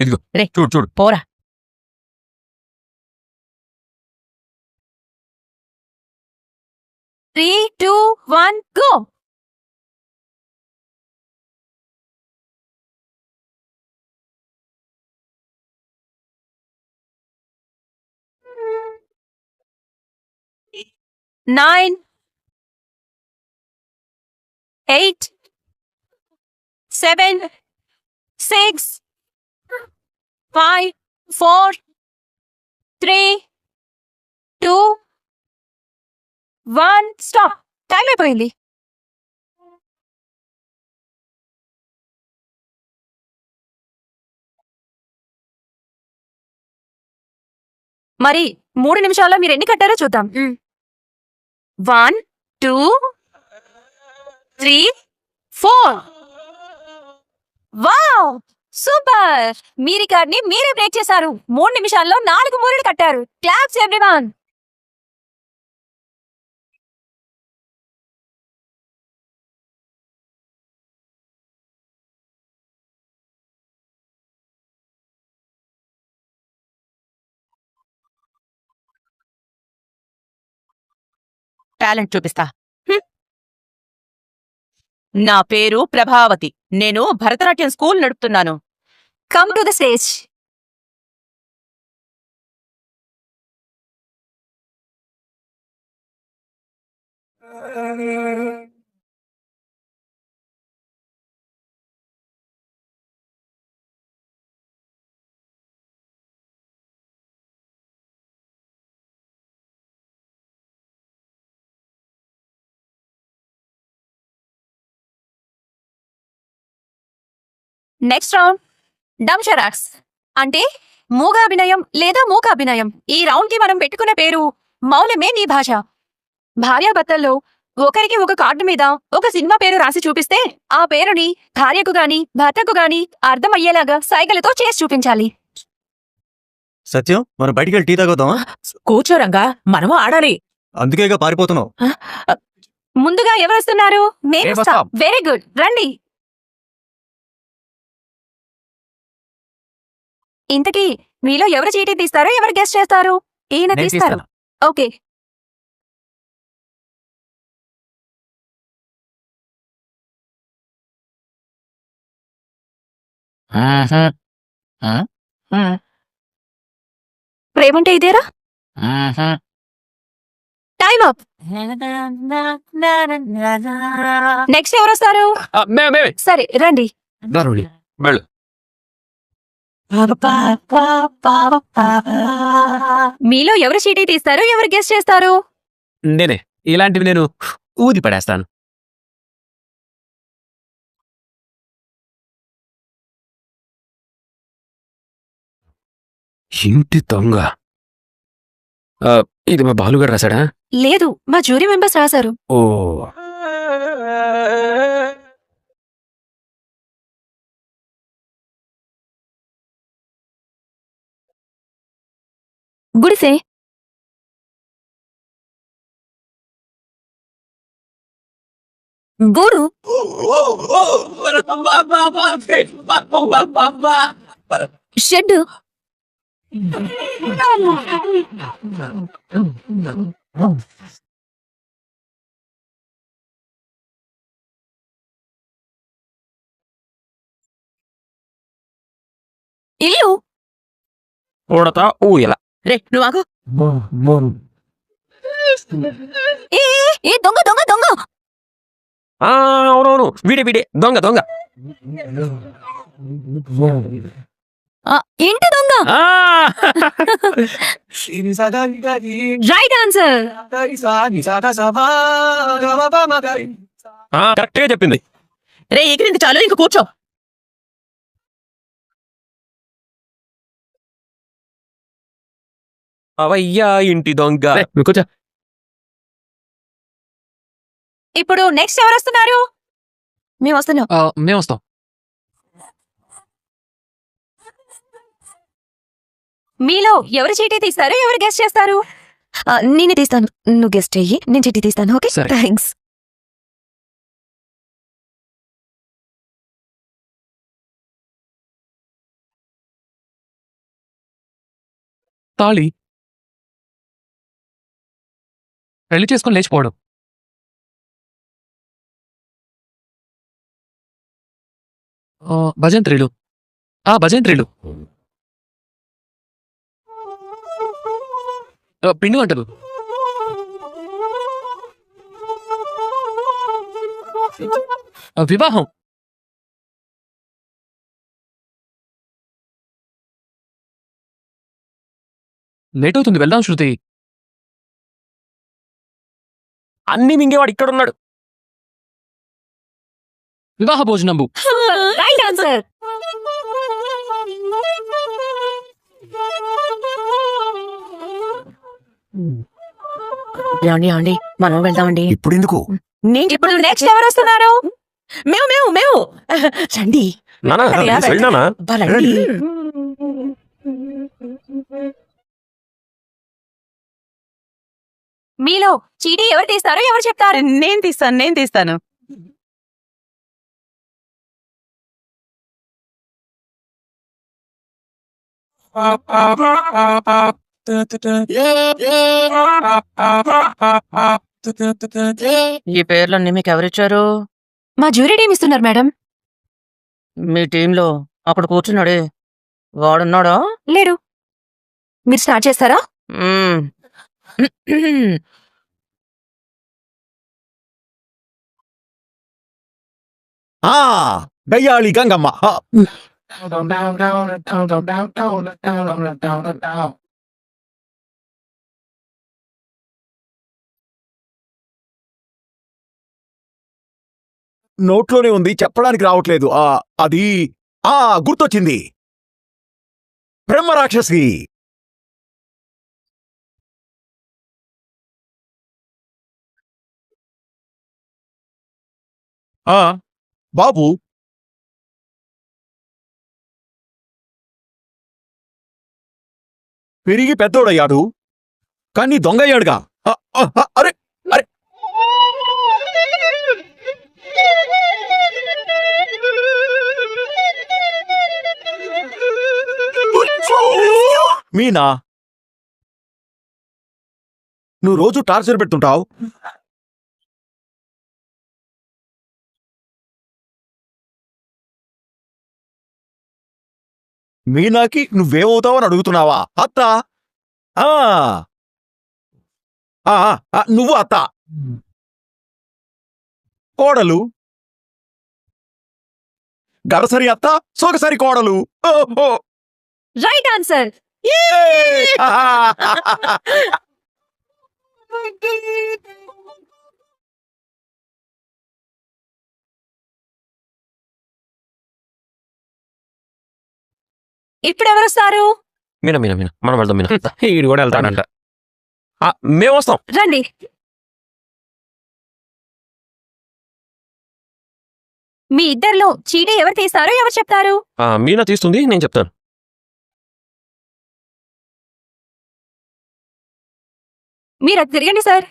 ఇదిగో రే. చూడు చూడు పోరా three two one go nine, eight, seven, six, five, four, three, two, one stop. Time అయిపోయింది. మరి మూడు నిమిషాల్లో మీరు ఎన్ని కట్టారో చూద్దాం. One two three four. Wow! Super! మీ రికార్డ్ని మీరే బ్రేక్ చేశారు. మూడు నిమిషాల్లో నాలుగు మూరలు కట్టారు. Claps everyone! టాలెంట్ చూపిస్తా. నా పేరు ప్రభావతి. నేను భరతనాట్యం స్కూల్ నడుపుతున్నాను. Come to the stage next round dumb charades అంటే మూగ అభినయం లేదా మూక అభినయం? ఈ రౌండ్కి మనం పెట్టుకున్న పేరు మౌనమే నీ భాష. భార్యాభర్తల్లో ఒకరికి ఒక కార్డు మీద ఒక సినిమా పేరు రాసి చూపిస్తే ఆ పేరుని భార్యకు గాని భర్తకు గాని అర్థమయ్యేలాగా సైగలతో చేసి చూపించాలి. సత్యం మనం బయటికి వెళ్ళి టీ తాగుదామా? కూర్చోరంగా మనము ఆడాలి. అందుకేగా పారిపోతున్నావు. ముందుగా ఎవరు వస్తున్నారు? నేను వస్తాం. వెరీ గుడ్ రండి. ఇంతకీ మీలో ఎవరు చీటీ తీస్తారో ఎవరు గెస్ట్ చేస్తారు ఈయన నేను తీస్తారు తీస్తాను. ఓకే ఆహా. ఆ? ఆ. ప్రేమంటే ఇదేరా ఆహా. టైం అప్ నెక్స్ట్ ఎవరు వస్తారు ఆ, మే మే సరే రండి దారుణి వెళ్ళు మీలో ఎవరు చీటీ తీస్తారు ఎవరు గెస్ట్ చేస్తారు? నేనే. ఇలాంటివి నేను ఊది పడేస్తాను. ఇంటి దొంగ. ఆ, ఇది మా బాలుగారు రాశాడా? లేదు మా జ్యూరీ మెంబర్స్ రాశారు. ఓ. గుడిసె. గూడు. షెడ్ ఇల్లు. ఉడతా ఊయల. రే నువ్వు ఆగు. ఏ ఏ దొంగ దొంగ దొంగ. ఆ, అవునవును. వీడే వీడే. దొంగ దొంగ. ఆ, ఇంటి దొంగ? ఆ! రైట్ ఆన్సర్ ఆ, కరెక్ట్గా చెప్పింది. రే ఎగిరింది చాలు ఇంక కూర్చో. అవయ్యా ఇంటి దొంగ. కూర్చో. ఇప్పుడు నెక్స్ట్ ఎవరు వస్తున్నారు మేము వస్తున్నాం. మేము వస్తాం. మీలో ఎవరు చీటీ తీస్తారు ఎవరు గెస్ట్ చేస్తారు? నేనే తీస్తాను. నువ్వు గెస్ట్ అయ్యి నేను చీటీ తీస్తాను ఓకే? సరే. థ్యాంక్స్ తాళి పెళ్ళి చేసుకొని లేచిపోవడం. ఆ, భజంత్రీలు. ఆ భజంత్రీలు. పిండి వంటలు. వివాహం. లేట్ అవుతుంది వెళ్దాం శృతి. అన్ని మింగేవాడు ఇక్కడ ఉన్నాడు వివాహ భోజనంబు రైట్ ఆన్సర్ ఏమండి ఏమండి మనం వెళ్దామండి. ఇప్పుడు ఎందుకు నేను ఇప్పుడు నెక్స్ట్ ఎవరు వస్తున్నారు మేము మేము మేము రండి. నానా. వెళ్ళినానా రండి మీలో చీటీ ఎవరు తీస్తారో ఎవరు చెప్తారు? నేను తీస్తాను నేను తీస్తాను. ఈ పేర్లన్నీ మీకు ఎవరిచ్చారు? మా జ్యూరీ టీం ఇస్తున్నారు మేడం. మీ టీంలో అక్కడ కూర్చున్నాడే. వాడున్నాడా? లేడు మీరు స్టార్ట్ చేస్తారా? మ్మ్. ఆ గయ్యాళి గంగమ్మ. నోట్లోనే ఉంది చెప్పడానికి రావట్లేదు. ఆ అది ఆ గుర్తొచ్చింది. బ్రహ్మ బాబు పెరిగి పెద్దోడయ్యాడు. కానీ దొంగయ్యాడుగా. అరే అరే. మీనా? నువ్వు రోజు టార్చర్ పెడుతుంటావు? మీనాకి నువ్వేమవుతావని అడుగుతున్నావా? అత్త? ఆ! ఆ, ఆ, నువ్వు అత్త. కోడలు. గడసరి అత్త సొగసరి కోడలు. రైట్ ఆన్సర్ ఇప్పుడు ఎవరు వస్తారు? మీనా మీనా మీనా. మనం వెళ్దాం మీనా. ఈడు కూడా వెళ్తాడంట. ఆ, మేము వస్తాం. రండి. మీ ఇద్దరిలో చీటీ ఎవరు తీస్తారో ఎవరు చెప్తారు? ఆ, మీనా తీస్తుంది నేను చెప్తాను. మీరు అది తిరగండి సార్.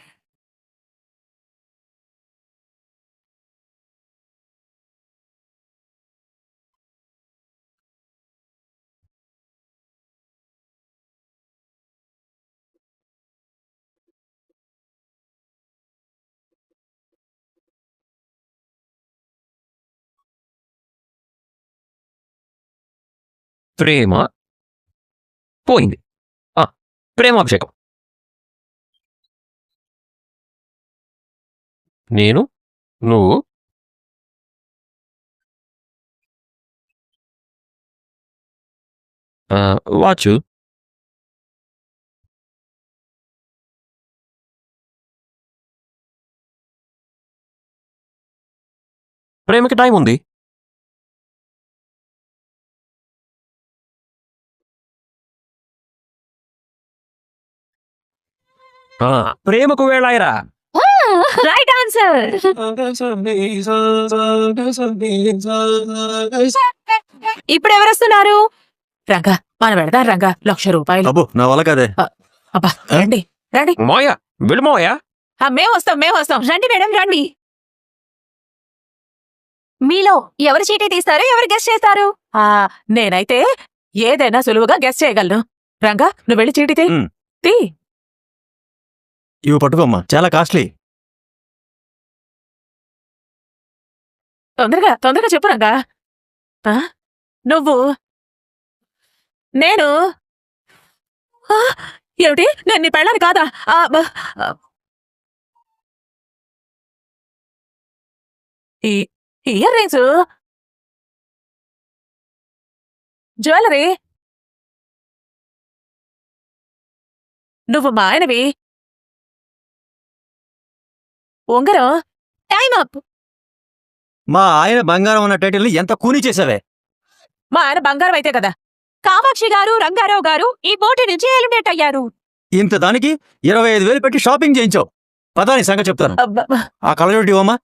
ప్రేమ పోయింది ప్రేమాభిషేకం నేను నువ్వు వాచు ప్రేమకి టైం ఉంది ప్రేమకు వేళాయరా. Right answer. ఇప్పుడు ఎవరు వస్తున్నారు రంగా మనం పెడదాం రంగా. లక్ష రూపాయలు. అబ్బో నా వల్ల కదే. అబ్బా రండి రండి. మోయ వెళ్ళు మోయ మేము వస్తాం మేము వస్తాం. రండి మేడం రండి. మీలో ఎవరు చీటీ తీస్తారో ఎవరు గెస్ట్ చేస్తారు? ఆ, నేనైతే ఏదైనా సులువుగా గెస్ చేయగలను. రంగా నువ్వు వెళ్ళి చీటి తీ. ఇవి పట్టుకోమ్మా. చాలా కాస్ట్లీ. తొందరగా తొందరగా చెప్పు రంగా. ఆ? నువ్వు? నేను? ఆ, ఏమిటి? నేను నీ పెళ్ళాను కాదా? ఆ, బ- ఆ. ఈ ఇయర్ రింగ్స్? జ్యువెలరీ? నువ్వు మా ఆయనవి? ఉంగరం టైం అప్. మా ఆయన బంగారం ఉన్న టైటిల్ని ఎంత కూని చేసావే మా ఆయన బంగారం అయితే కదా. కామాక్షి గారు రంగారావు గారు ఈ పోటీ నుంచి ఎలిమినేట్ అయ్యారు. ఇంత దానికి ఇరవై ఐదు వేలు పెట్టి షాపింగ్ చేయించావు. పదాని సంగతి చెప్తాను. ఆ కలజోటి ఇవ్వమ్మా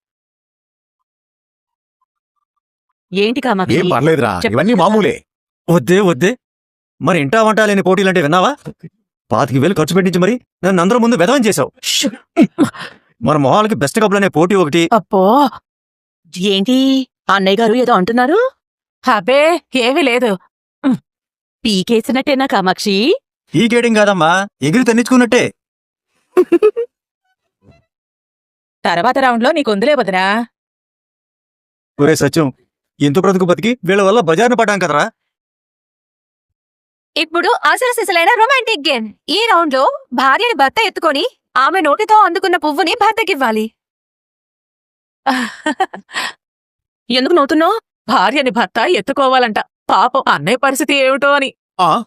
ఏంటి కామాక్షి? ఏం పర్లేదురా. ఇవన్నీ మామూలే. వద్దే వద్దే. మరి ఇంటా వంట లేని పోటీలంటే విన్నావా? పాతికి వేలు ఖర్చు పెట్టించి మరి నన్ను అందరూ ముందు వెధవం చేశావు. మన మొహాలకి బెస్ట్ కప్పులు అనే పోటీ ఒకటి. అప్పో ఏంటి? అన్నయ్య గారు ఏదో అంటున్నారు? అబ్బే ఏమీ లేదు. పీకేసినట్టేనా కామాక్షి? ఈ గేటింగ్ కాదమ్మా ఎగిరి తన్నించుకున్నట్టే తర్వాత రౌండ్లో నీకుందిలే వదినా. ఒరే సత్యం ఇంత బ్రతుకు బతికి వీళ్ళ వల్ల బజార్ను పడ్డాం కదరా? ఇప్పుడు అసలు సిసలైన రొమాంటిక్ గేమ్. ఈ రౌండ్లో భార్యని భర్త ఎత్తుకొని ఆమె నోటితో అందుకున్న పువ్వుని భర్తకివ్వాలి. ఎందుకు నవ్వుతున్నావు? భార్యని భర్త ఎత్తుకోవాలంట. పాపం అన్నయ్య పరిస్థితి ఏమిటో అని. ఆ?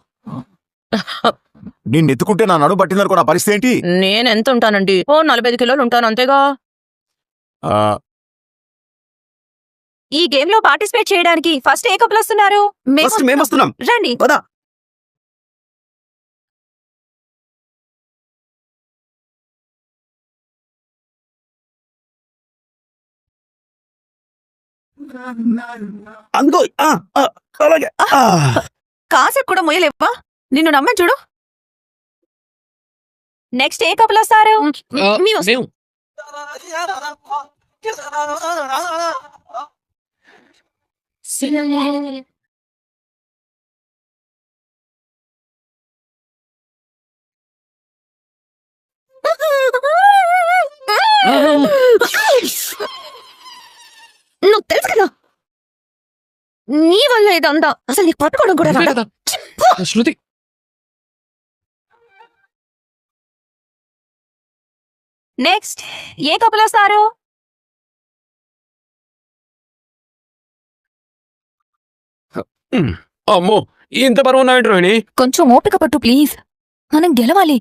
నిన్ను ఎత్తుకుంటే నా నడుము పట్టిందనుకో నా పరిస్థితి ఏంటి? నేనెంత ఉంటానండి? ఓ నలభై ఐదు కిలోలు ఉంటాను అంతేగా? ఆ, ఈ గేమ్లో పార్టిసిపేట్ చేయడానికి ఫస్ట్ ఏ కప్పులు వస్తున్నారు? మేము- మేము వస్తున్నాం. రండి. అందుకో ఆ, ఆ, అలాగే ఆ. కాసేపు కూడా మొయ్యలేవా? నిన్ను నమ్మని చూడు. నెక్స్ట్ ఏ కప్పులు వస్తారు మీ వస్తు- మేము నువ్వు తెలుసు కదా నీ వల్ల ఇదంతా అసలు నీకు పట్టుకోవడం కూడా రాదు. శృతి. నెక్స్ట్ ఏ కప్పులు వస్తారు? అమ్మో ఇంత బరువు ఉన్నావేంటి రోహిణి కొంచెం ఓపిక పట్టు ప్లీజ్. మనం గెలవాలి.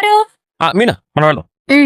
ఉమ్. ఆ,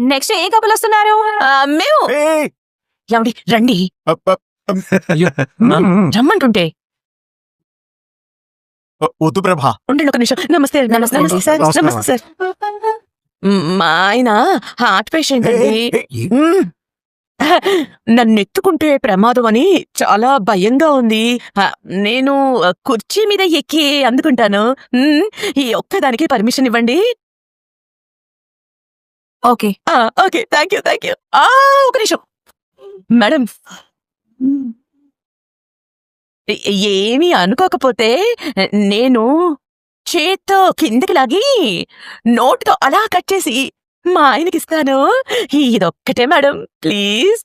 నెక్స్ట్ ఏ కప్పులు వస్తున్నారు? మేము. ఏమండి రండి. రమ్మంటుంటే. వద్దు ప్రభా. ఉండండి ఒక నిమిషం. నమస్తే నమస్తే. సార్. నమస్కారం. నమస్తే సార్. మ్, ఆయన హార్ట్ పేషెంట్ అండి. నన్ను ఎత్తుకుంటే ప్రమాదం అని చాలా భయంగా ఉంది. నేను కుర్చీ మీద ఎక్కి అందుకుంటాను. ఈ ఒక్కదానికి పర్మిషన్ ఇవ్వండి. Okay. Okay. Thank you thank you ఒక నిమిషం. మేడం. ఏమీ అనుకోకపోతే నేను చేత్తో కిందకి లాగి నోటితో అలా కట్ చేసి మా ఆయనకి ఇస్తాను. ఇదొక్కటే మేడం. ప్లీజ్.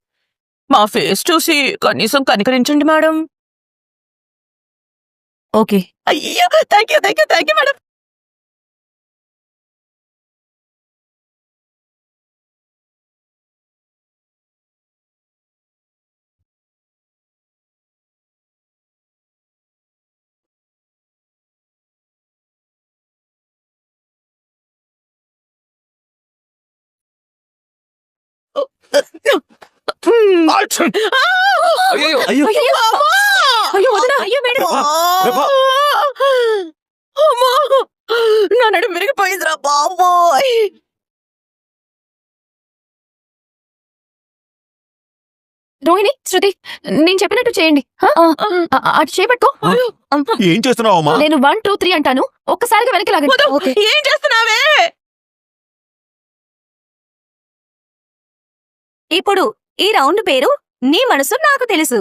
మా ఫేస్ చూసి కనీసం కనికరించండి మేడం. ఓకే. అయ్యో! Thank you thank you thank you madam. అయ్యో. అయ్యో. అయ్యో వదినా. అయ్యో మేడం. అమ్మా. నా నడు విరిగిపోయిందిరా బాబోయ్. రోహిణి శృతి నేను చెప్పినట్టు చేయండి. అటు చేపట్టుకో. ఏం చేస్తున్నావు అమ్మా? నేను వన్ టూ త్రీ అంటాను. ఒక్కసారిగా వెనక్కి లాగండి. ఏం చేస్తున్నావే? ఇప్పుడు ఈ రౌండ్ పేరు నీ మనసు నాకు తెలుసు.